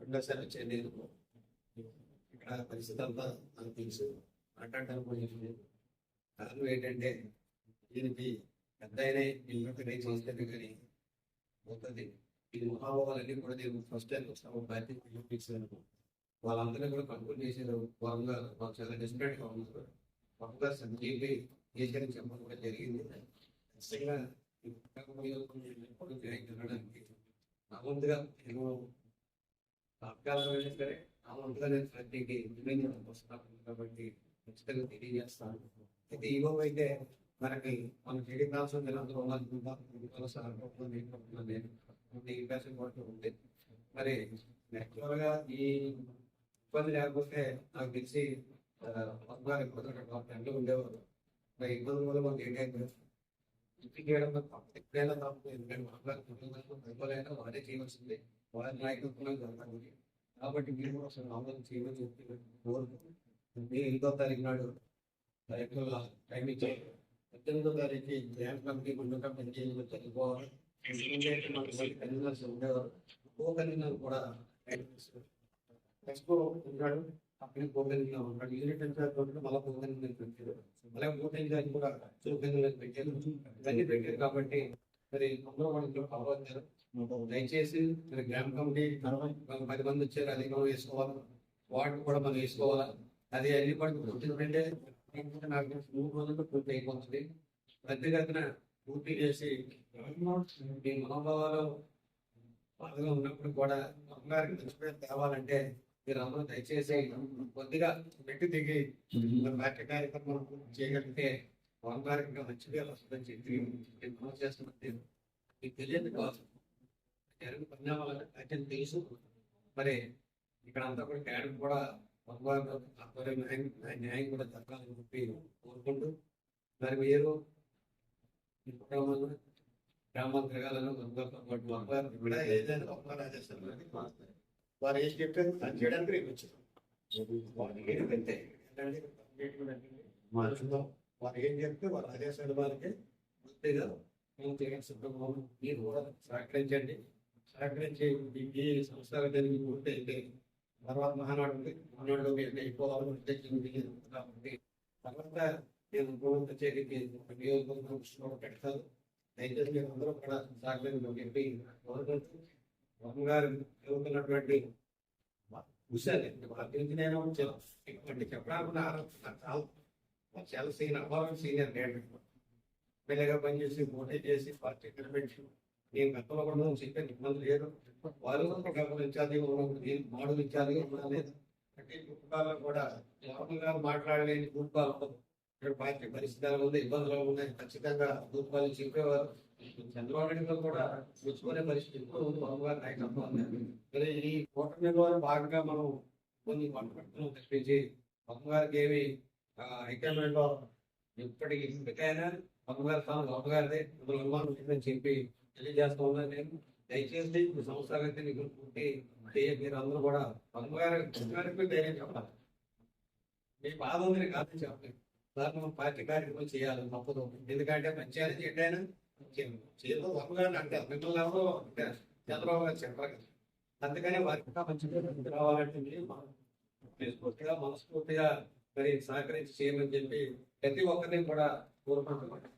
రెండోసారి వచ్చే నేను ఇక్కడ పరిస్థితి అంతా నాకు తెలుసు మాట్లాడటానికి కూడా కారణం ఏంటంటే దీనికి పెద్ద అయినా ఇల్లు నేను చేస్తే కానీ పోతుంది ఇది మహాభావాలన్నీ కూడా నేను ఫస్ట్ టైం వస్తాము పార్టీ పిలిపించాను వాళ్ళందరినీ కూడా కంట్రోల్ చేశారు వాళ్ళంగా వాళ్ళు చాలా డెస్పరేట్గా ఉన్నారు వాళ్ళగా సంజీవి చేశారని చెప్పడం కూడా జరిగింది ఖచ్చితంగా ఈ తినడానికి మీద ఎప్పుడు జరగడానికి నా ముందుగా నేను తాత్కాలికమైనా సరే నా ముందుగా నేను ఫ్రెండ్కి ఇంజనీరింగ్ వస్తున్నాను కాబట్టి ఖచ్చితంగా తెలియజేస్తాను. అయితే అయితే మనకి మన టీడీపీ రాష్ట్రం జనాలు ఈ ప్యాషన్ కూడా ఉంది. మరి యాక్చువల్ ఈ ఇబ్బంది లేకపోతే నాకు తెలిసి పద్నాలుగు ఇబ్బంది ఉండేవారు. మరి ఇబ్బంది వల్ల మనకి ఏంటంటే ఇంటికి చేయడం తప్ప ఎందుకంటే మాట్లాడుకుంటున్నాను వారే చేయవలసింది. వారి నాయకత్వంలో కాబట్టి మీరు కూడా ఒకసారి ఆందోళన చేయమని చెప్పి కోరుకుంటున్నాను. ఎనిమిదో తారీఖు నాడు రైతుల టైం ఇచ్చారు. పద్దెనిమిదో తారీఖు బ్యాంక్ కమిటీ ముందుగా పనిచేయడం చదువుకోవాలి కన్వీనర్స్ ఉండేవారు. కో కన్వీనర్ కూడా ఎక్స్పో ఉన్నాడు. అక్కడ కో యూనిట్ ఇన్ఛార్జ్ మళ్ళీ కో పెట్టారు అలాగే కూడా కో పెట్టారు ఇవన్నీ పెట్టారు కాబట్టి మరి అందరూ కూడా దయచేసి మరి గ్రామ కమిటీ పది మంది వచ్చారు అది వేసుకోవాలి. వార్డు కూడా మనం వేసుకోవాలి. అది అన్ని కూడా గుర్తుంటే నాకు మూడు రోజులు పూర్తి అయిపోతుంది. ప్రతిగతన పూర్తి చేసి మీ మనోభావాలు బాధగా ఉన్నప్పుడు కూడా అమ్మగారికి మంచి పేరు తేవాలంటే మీరు అందరూ దయచేసి కొద్దిగా మెట్టు దిగి పార్టీ కార్యక్రమం చేయగలిగితే అమ్మగారికి ఇంకా మంచి పేరు వస్తుందని చెప్పి నేను మనం చేస్తున్నది. మీకు తెలియదు కాదు. జరిగిన పరిణామాలు అత్యంత తెలుసు. మరి ఇక్కడ అంతా కూడా క్యాడర్ కూడా ఆధ్వర్యం న్యాయం కూడా జరగాలని చెప్పి కోరుకుంటూ మరి మీరు ఈ గ్రామాల్లో గ్రామాలు తిరగాలని అమ్మగారు కూడా ఏదైనా అమ్మగారు రాజేస్తారు వారు ఏం చెప్తే అది చేయడానికి రేపు వచ్చారు. వారు ఏం చెప్తే వారు ఆదేశాలు వారికి పూర్తిగా మేము. మీరు కూడా సహకరించండి. సహకరించి ఈ సంస్థల జరిగి పూర్తి అయితే తర్వాత మహానాడు ఉంది. మహానాడు మీరు కాబట్టి తర్వాత నేను గోవంత చేరికి నియోజకవర్గం దృష్టిలో పెడతాను దయచేసి మీరు అందరూ కూడా సహకరించని చెప్పి కోరుకుంటూ గారు చదువుతున్నటువంటి విషయాలు వాళ్ళ గురించి నేను చెప్పండి చెప్పడానికి నాకు చాలా నాకు చాలా సీనియర్ అవ్వాలని సీనియర్ క్యాండిడేట్ ఎమ్మెల్యేగా పనిచేసి పోటీ చేసి పార్టీ నిలబెట్టి నేను గతంలో కూడా చెప్పే ఇబ్బంది లేదు. వాళ్ళు కూడా గమనించాలి నేను మోడలించాలి ఉండాలి అంటే కుటుంబాల్లో కూడా లోపలుగా మాట్లాడలేని కుటుంబాలు పార్టీ పరిస్థితులు ఉంది ఇబ్బందులు ఉన్నాయి. ఖచ్చితంగా కుటుంబాలు చెప్పేవారు. చంద్రబాబు కూడా మెచ్చుకునే పరిస్థితి బాబు గారి నాయకత్వం మరి ఈ కూటమిలో భాగంగా మనం కొన్ని పండుగలను తెప్పించి బాబు గారికి ఏమి హైకమాండ్లో ఇప్పటికి ఇప్పటికైనా బాబు గారి స్థానం బాబు గారిదే అందులో చెప్పి తెలియజేస్తా ఉన్నాను నేను. దయచేసి మీ సంవత్సరాలు అయితే మీకు పూర్తి మీరు అందరూ కూడా బాబు గారికి ధైర్యం చెప్పాలి. మీ బాధ ఉంది కాదు చెప్పండి దాన్ని పార్టీ కార్యక్రమం చేయాలి తప్పదు. ఎందుకంటే పంచాయతీ చెడ్డైనా చేతిలో తప్పగానే అంటే మిమ్మల్ని ఎవరో అంటే చంద్రబాబు గారు చెప్పారు కదా. అందుకని వారికి ఇంకా మంచి పేరు రావాలంటే మీరు మనస్ఫూర్తిగా మనస్ఫూర్తిగా మరి సహకరించి చేయమని చెప్పి ప్రతి ఒక్కరిని కూడా కోరుకుంటున్నాను